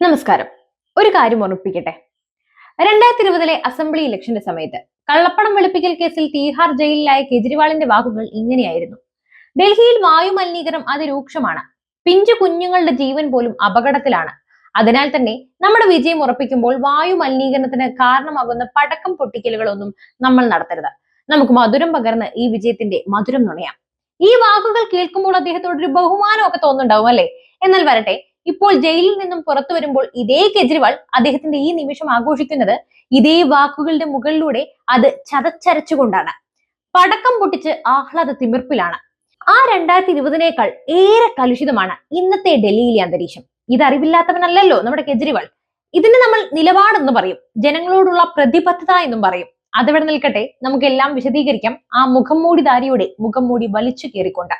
നമസ്കാരം. ഒരു കാര്യം ഓർമ്മിപ്പിക്കട്ടെ. രണ്ടായിരത്തി ഇരുപതിലെ അസംബ്ലി ഇലക്ഷന്റെ സമയത്ത് കള്ളപ്പണം വെളുപ്പിക്കൽ കേസിൽ തീഹാർ ജയിലിലായ കെജ്രിവാളിന്റെ വാക്കുകൾ ഇങ്ങനെയായിരുന്നു. ഡൽഹിയിൽ വായു മലിനീകരണം അതിരൂക്ഷമാണ്. പിഞ്ചു കുഞ്ഞുങ്ങളുടെ ജീവൻ പോലും അപകടത്തിലാണ്. അതിനാൽ തന്നെ നമ്മുടെ വിജയം ഉറപ്പിക്കുമ്പോൾ വായു മലിനീകരണത്തിന് കാരണമാകുന്ന പടക്കം പൊട്ടിക്കലുകളൊന്നും നമ്മൾ നടത്തരുത്. നമുക്ക് മധുരം പകർന്ന് ഈ വിജയത്തിന്റെ മധുരം നുണയാം. ഈ വാക്കുകൾ കേൾക്കുമ്പോൾ അദ്ദേഹത്തോട് ഒരു ബഹുമാനമൊക്കെ തോന്നുന്നുണ്ടാവും അല്ലെ? എന്നാൽ വരട്ടെ ഇപ്പോൾ ജയിലിൽ നിന്നും പുറത്തു വരുമ്പോൾ ഇതേ കെജ്രിവാൾ അദ്ദേഹത്തിന്റെ ഈ നിമിഷം ആഘോഷിക്കുന്നത് ഇതേ വാക്കുകളുടെ മുകളിലൂടെ അത് ചതച്ചരച്ചുകൊണ്ടാണ്. പടക്കം പൊട്ടിച്ച് ആഹ്ലാദ തിമിർപ്പിലാണ്. ആ രണ്ടായിരത്തി ഇരുപതിനേക്കാൾ ഏറെ കലുഷിതമാണ് ഇന്നത്തെ ഡൽഹിയിലെ അന്തരീക്ഷം. ഇതറിവില്ലാത്തവനല്ലല്ലോ നമ്മുടെ കെജ്രിവാൾ. ഇതിന് നമ്മൾ നിലപാടെന്ന് പറയും. ജനങ്ങളോടുള്ള പ്രതിബദ്ധത എന്നും പറയും. അതവിടെ നിൽക്കട്ടെ. നമുക്കെല്ലാം വിശദീകരിക്കാം. ആ മുഖം മൂടിധാരിയുടെ മുഖം മൂടി വലിച്ചു കയറിക്കൊണ്ട്.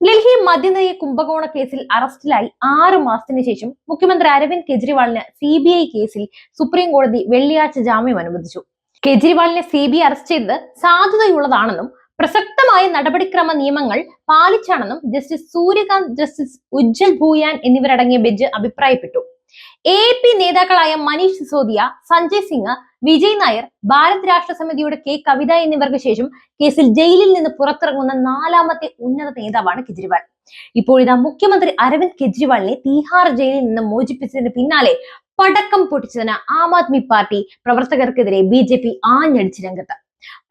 ഡൽഹി മദ്യനയ കുംഭകോണ കേസിൽ അറസ്റ്റിലായി ആറ് മാസത്തിന് ശേഷം മുഖ്യമന്ത്രി അരവിന്ദ് കെജ്രിവാളിന് സി ബി ഐ കേസിൽ സുപ്രീം കോടതി വെള്ളിയാഴ്ച ജാമ്യം അനുവദിച്ചു. കെജ്രിവാളിനെ സി ബി ഐ അറസ്റ്റ് ചെയ്തത് സാധുതയുള്ളതാണെന്നും പ്രസക്തമായ നടപടിക്രമ നിയമങ്ങൾ പാലിച്ചാണെന്നും ജസ്റ്റിസ് സൂര്യകാന്ത് ജസ്റ്റിസ് ഉജ്ജൽ ഭൂയാൻ എന്നിവരടങ്ങിയ ബെഞ്ച് അഭിപ്രായപ്പെട്ടു. എ പി നേതാക്കളായ മനീഷ് സിസോദിയ സഞ്ജയ് സിംഗ് വിജയ് നായർ ഭാരത് രാഷ്ട്ര സമിതിയുടെ കെ കവിത എന്നിവർക്ക് ശേഷം കേസിൽ ജയിലിൽ നിന്ന് പുറത്തിറങ്ങുന്ന നാലാമത്തെ ഉന്നത നേതാവാണ് കെജ്രിവാൾ. ഇപ്പോൾ ഇതാ മുഖ്യമന്ത്രി അരവിന്ദ് കെജ്രിവാളിനെ തീഹാർ ജയിലിൽ നിന്ന് മോചിപ്പിച്ചതിന് പിന്നാലെ പടക്കം പൊട്ടിച്ചതിന് ആം ആദ്മി പാർട്ടി പ്രവർത്തകർക്കെതിരെ ബി ജെ പി ആഞ്ഞടിച്ച് രംഗത്ത്.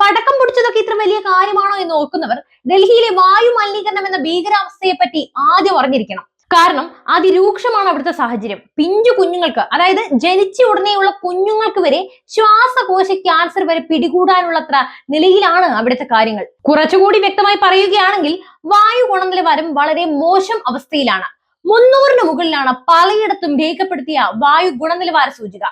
പടക്കം പൊടിച്ചതൊക്കെ ഇത്ര വലിയ കാര്യമാണോ എന്ന് ഓർക്കുന്നവർ ഡൽഹിയിലെ വായു മലിനീകരണം എന്ന ഭീകരാവസ്ഥയെ പറ്റി ആദ്യം അറിഞ്ഞിരിക്കണം. കാരണം അതിരൂക്ഷമാണ് അവിടുത്തെ സാഹചര്യം. പിഞ്ചു കുഞ്ഞുങ്ങൾക്ക് അതായത് ജനിച്ച ഉടനെയുള്ള കുഞ്ഞുങ്ങൾക്ക് വരെ ശ്വാസകോശ ക്യാൻസർ വരെ പിടികൂടാനുള്ളത്ര നിലയിലാണ് അവിടുത്തെ കാര്യങ്ങൾ. കുറച്ചുകൂടി വ്യക്തമായി പറയുകയാണെങ്കിൽ വായു ഗുണനിലവാരം വളരെ മോശം അവസ്ഥയിലാണ്. മുന്നൂറിന് മുകളിലാണ് പലയിടത്തും രേഖപ്പെടുത്തിയ വായു ഗുണനിലവാര സൂചിക.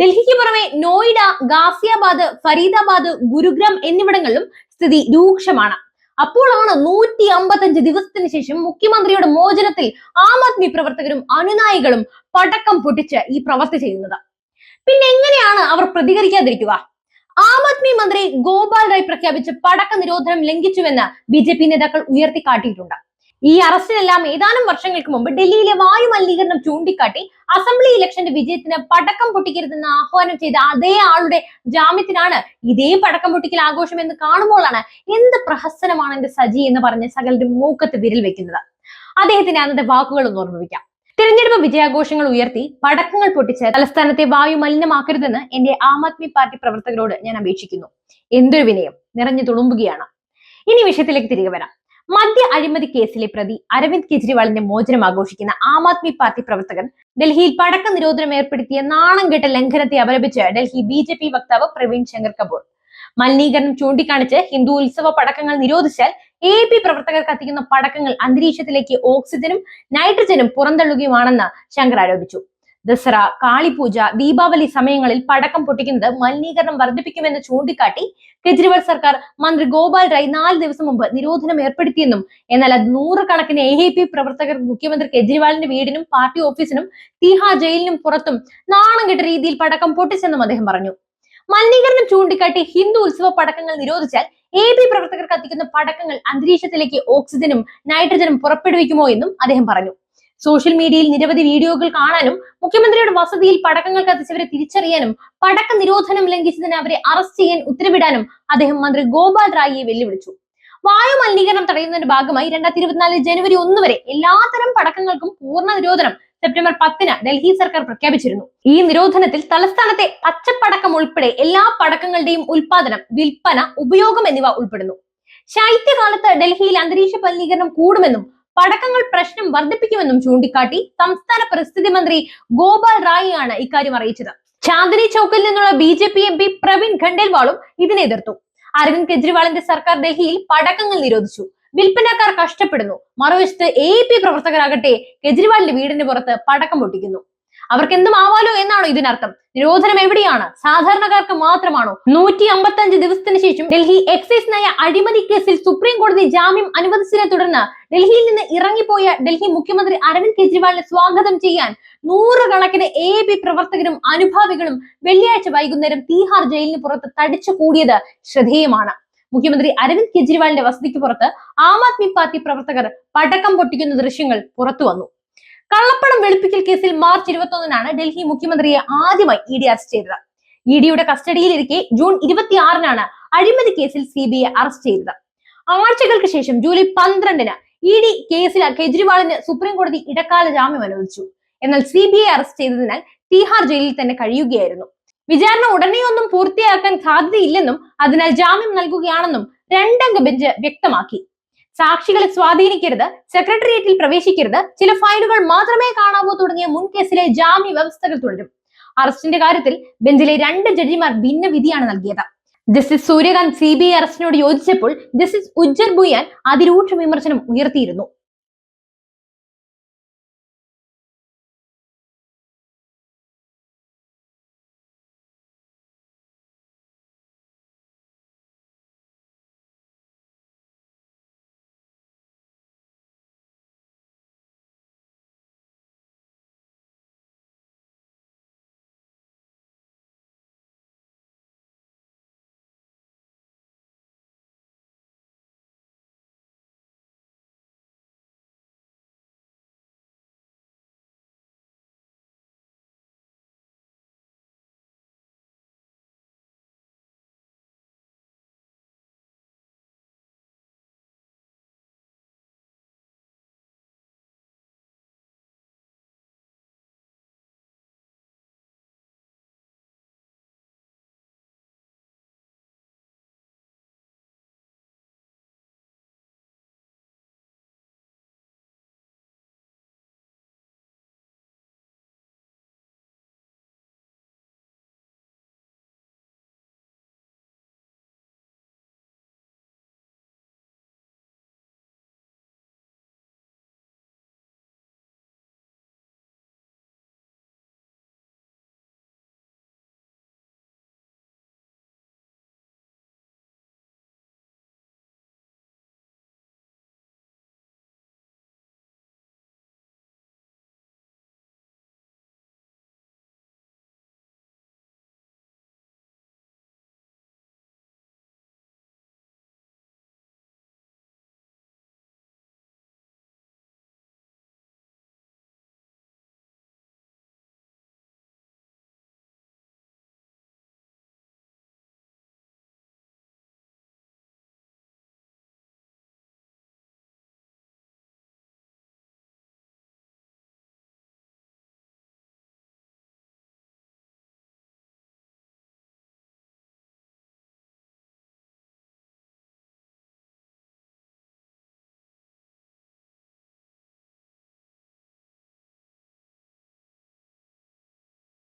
ഡൽഹിക്ക് പുറമെ നോയിഡ ഗാസിയാബാദ് ഫരീദാബാദ് ഗുരുഗ്രാം എന്നിവിടങ്ങളിലും സ്ഥിതി രൂക്ഷമാണ്. അപ്പോഴാണ് നൂറ്റി അമ്പത്തഞ്ച് ദിവസത്തിന് ശേഷം മുഖ്യമന്ത്രിയുടെ മോചനത്തിൽ ആം ആദ്മി പ്രവർത്തകരും അനുനായികളും പടക്കം പൊട്ടിച്ച് ഈ പ്രവർത്തി ചെയ്യുന്നത്. പിന്നെ എങ്ങനെയാണ് അവർ പ്രതികരിക്കാതിരിക്കുക? ആം ആദ്മി മന്ത്രി ഗോപാൽ റായ് പ്രഖ്യാപിച്ച പടക്ക നിരോധനം ലംഘിച്ചുവെന്ന് ബി ജെ പി നേതാക്കൾ ഉയർത്തിക്കാട്ടിയിട്ടുണ്ട്. ഈ അറസ്റ്റിനെല്ലാം ഏതാനും വർഷങ്ങൾക്ക് മുമ്പ് ഡൽഹിയിലെ വായു മലിനീകരണം ചൂണ്ടിക്കാട്ടി അസംബ്ലി ഇലക്ഷന്റെ വിജയത്തിന് പടക്കം പൊട്ടിക്കരുതെന്ന് ആഹ്വാനം ചെയ്ത അതേ ആളുടെ ജാമ്യത്തിനാണ് ഇതേ പടക്കം പൊട്ടിക്കൽ ആഘോഷം എന്ന് കാണുമ്പോഴാണ് എന്ത് പ്രഹസനമാണ് എന്റെ സജി എന്ന് പറഞ്ഞ് സകലരുടെ മൂക്കത്ത് വിരൽ വെക്കുന്നത്. അദ്ദേഹത്തിന്റെ അന്നത്തെ വാക്കുകൾ ഒന്ന് ഓർമ്മിപ്പിക്കാം തിരഞ്ഞെടുപ്പ് വിജയാഘോഷങ്ങൾ ഉയർത്തി പടക്കങ്ങൾ പൊട്ടിച്ച് തലസ്ഥാനത്തെ വായു മലിനമാക്കരുതെന്ന് എന്റെ ആം ആദ്മി പാർട്ടി പ്രവർത്തകരോട് ഞാൻ അപേക്ഷിക്കുന്നു. എന്തൊരു വിനയം. നിറഞ്ഞു തുളുമ്പുകയാണ്. ഇനി വിഷയത്തിലേക്ക് തിരികെ വരാം. മദ്യ അഴിമതി കേസിലെ പ്രതി അരവിന്ദ് കെജ്രിവാളിന്റെ മോചനം ആഘോഷിക്കുന്ന ആം ആദ്മി പാർട്ടി പ്രവർത്തകൻ ഡൽഹിയിൽ പടക്ക നിരോധനം ഏർപ്പെടുത്തിയ നാണം കെട്ട ലംഘനത്തെ അപലപിച്ച് ഡൽഹി ബി ജെ പി വക്താവ് പ്രവീൺ ശങ്കർ കപൂർ. മലിനീകരണം ചൂണ്ടിക്കാണിച്ച് ഹിന്ദു ഉത്സവ പടക്കങ്ങൾ നിരോധിച്ചാൽ എ പി പ്രവർത്തകർ കത്തിക്കുന്ന പടക്കങ്ങൾ അന്തരീക്ഷത്തിലേക്ക് ഓക്സിജനും നൈട്രജനും പുറന്തള്ളുകയുമാണെന്ന് ശങ്കർ ആരോപിച്ചു. ദസറ കാളിപൂജ ദീപാവലി സമയങ്ങളിൽ പടക്കം പൊട്ടിക്കുന്നത് മലിനീകരണം വർദ്ധിപ്പിക്കുമെന്ന് ചൂണ്ടിക്കാട്ടി കെജ്രിവാൾ സർക്കാർ മന്ത്രി ഗോപാൽ റായ് നാല് ദിവസം മുമ്പ് നിരോധനം ഏർപ്പെടുത്തിയെന്നും എന്നാൽ അത് നൂറുകണക്കിന് എ പി പ്രവർത്തകർ മുഖ്യമന്ത്രി കെജ്രിവാളിന്റെ വീടിനും പാർട്ടി ഓഫീസിനും തീഹാർ ജയിലിനും പുറത്തും നാണം കെട്ട രീതിയിൽ പടക്കം പൊട്ടിച്ചെന്നും അദ്ദേഹം പറഞ്ഞു. മലിനീകരണം ചൂണ്ടിക്കാട്ടി ഹിന്ദു ഉത്സവ പടക്കങ്ങൾ നിരോധിച്ചാൽ എ പി പ്രവർത്തകർ കത്തിക്കുന്ന പടക്കങ്ങൾ അന്തരീക്ഷത്തിലേക്ക് ഓക്സിജനും നൈട്രജനും പുറപ്പെടുവിക്കുമോ എന്നും അദ്ദേഹം പറഞ്ഞു. സോഷ്യൽ മീഡിയയിൽ നിരവധി വീഡിയോകൾ കാണാനും മുഖ്യമന്ത്രിയുടെ വസതിയിൽ പടക്കങ്ങൾ കത്തിച്ചവരെ തിരിച്ചറിയാനും പടക്ക നിരോധനം ലംഘിച്ചതിന് അവരെ അറസ്റ്റ് ചെയ്യാൻ ഉത്തരവിടാനും അദ്ദേഹം മന്ത്രി ഗോപാൽ റായിയെ വെല്ലുവിളിച്ചു. വായു മലിനീകരണം തടയുന്നതിന്റെ ഭാഗമായി രണ്ടായിരത്തി ഇരുപത്തിനാല് ജനുവരി ഒന്ന് വരെ എല്ലാത്തരം പടക്കങ്ങൾക്കും പൂർണ നിരോധനം സെപ്റ്റംബർ പത്തിന് ഡൽഹി സർക്കാർ പ്രഖ്യാപിച്ചിരുന്നു. ഈ നിരോധനത്തിൽ തലസ്ഥാനത്തെ പച്ചപ്പടക്കം ഉൾപ്പെടെ എല്ലാ പടക്കങ്ങളുടെയും ഉൽപാദനം വിൽപ്പന ഉപയോഗം എന്നിവ ഉൾപ്പെടുന്നു. ശൈത്യകാലത്ത് ഡൽഹിയിൽ അന്തരീക്ഷ മലിനീകരണം കൂടുമെന്നും പടക്കങ്ങൾ പ്രശ്നം വർദ്ധിപ്പിക്കുമെന്നും ചൂണ്ടിക്കാട്ടി സംസ്ഥാന പരിസ്ഥിതി മന്ത്രി ഗോപാൽ റായി ആണ് ഇക്കാര്യം അറിയിച്ചത്. ചാന്ദിനി ചൌക്കിൽ നിന്നുള്ള B J P M P Praveen ഖണ്ഡേൽവാളും ഇതിനെ എതിർത്തു. അരവിന്ദ് കെജ്രിവാളിന്റെ സർക്കാർ ഡൽഹിയിൽ പടക്കങ്ങൾ നിരോധിച്ചു. വിൽപ്പനക്കാർ കഷ്ടപ്പെടുന്നു. മറുവശത്ത് എ പി പ്രവർത്തകരാകട്ടെ കെജ്രിവാളിന്റെ വീടിന് പുറത്ത് പടക്കം പൊട്ടിക്കുന്നു. അവർക്ക് എന്തും ആവാലോ എന്നാണോ ഇതിനർത്ഥം. നിരോധനം എവിടെയാണ്? സാധാരണക്കാർക്ക് മാത്രമാണോ? നൂറ്റി അമ്പത്തഞ്ച് ദിവസത്തിന് ശേഷം ഡൽഹി എക്സൈസ് നയ അഴിമതി കേസിൽ സുപ്രീം കോടതി ജാമ്യം അനുവദിച്ചതിനെ തുടർന്ന് ഡൽഹിയിൽ നിന്ന് ഇറങ്ങിപ്പോയ ഡൽഹി മുഖ്യമന്ത്രി അരവിന്ദ് കെജ്രിവാളിനെ സ്വാഗതം ചെയ്യാൻ നൂറുകണക്കിന് എ ബി പ്രവർത്തകരും അനുഭാവികളും വെള്ളിയാഴ്ച വൈകുന്നേരം തീഹാർ ജയിലിന് പുറത്ത് തടിച്ചു കൂടിയത് ശ്രദ്ധേയമാണ്. മുഖ്യമന്ത്രി അരവിന്ദ് കെജ്രിവാളിന്റെ വസതിക്ക് പുറത്ത് ആം ആദ്മി പാർട്ടി പ്രവർത്തകർ പടക്കം പൊട്ടിക്കുന്ന ദൃശ്യങ്ങൾ പുറത്തു വന്നു. കള്ളപ്പണം വെളുപ്പിക്കൽ കേസിൽ മാർച്ച് ഇരുപത്തൊന്നിനാണ് ഡൽഹി മുഖ്യമന്ത്രിയെ ആദ്യമായി ഇ ഡി അറസ്റ്റ് ചെയ്തത്. ഇ ഡിയുടെ കസ്റ്റഡിയിലിരിക്കെ ജൂൺ ഇരുപത്തിയാറിനാണ് അഴിമതി കേസിൽ സി ബി ഐ അറസ്റ്റ് ചെയ്തത്. ആഴ്ചകൾക്ക് ശേഷം ജൂലൈ പന്ത്രണ്ടിന് ഇ ഡി കേസിൽ കെജ്രിവാളിന് സുപ്രീം കോടതി ഇടക്കാല ജാമ്യം അനുവദിച്ചു. എന്നാൽ സി ബി ഐ അറസ്റ്റ് ചെയ്തതിനാൽ തീഹാർ ജയിലിൽ തന്നെ കഴിയുകയായിരുന്നു. വിചാരണ ഉടനെയൊന്നും പൂർത്തിയാക്കാൻ സാധ്യതയില്ലെന്നും അതിനാൽ ജാമ്യം നൽകുകയാണെന്നും രണ്ടംഗ ബെഞ്ച് വ്യക്തമാക്കി. സാക്ഷികളെ സ്വാധീനിക്കരുത് സെക്രട്ടേറിയറ്റിൽ പ്രവേശിക്കരുത് ചില ഫയലുകൾ മാത്രമേ കാണാവൂ തുടങ്ങിയ മുൻ കേസിലെ ജാമ്യ വ്യവസ്ഥകൾ തുടരും. അറസ്റ്റിന്റെ കാര്യത്തിൽ ബെഞ്ചിലെ രണ്ട് ജഡ്ജിമാർ ഭിന്ന വിധിയാണ് നൽകിയത്. Justice Suryakant C B I അറസ്റ്റിനോട് യോജിച്ചപ്പോൾ ജസ്റ്റിസ് ഉജ്ജർ ബുയാൻ അതിരൂക്ഷ വിമർശനം ഉയർത്തിയിരുന്നു.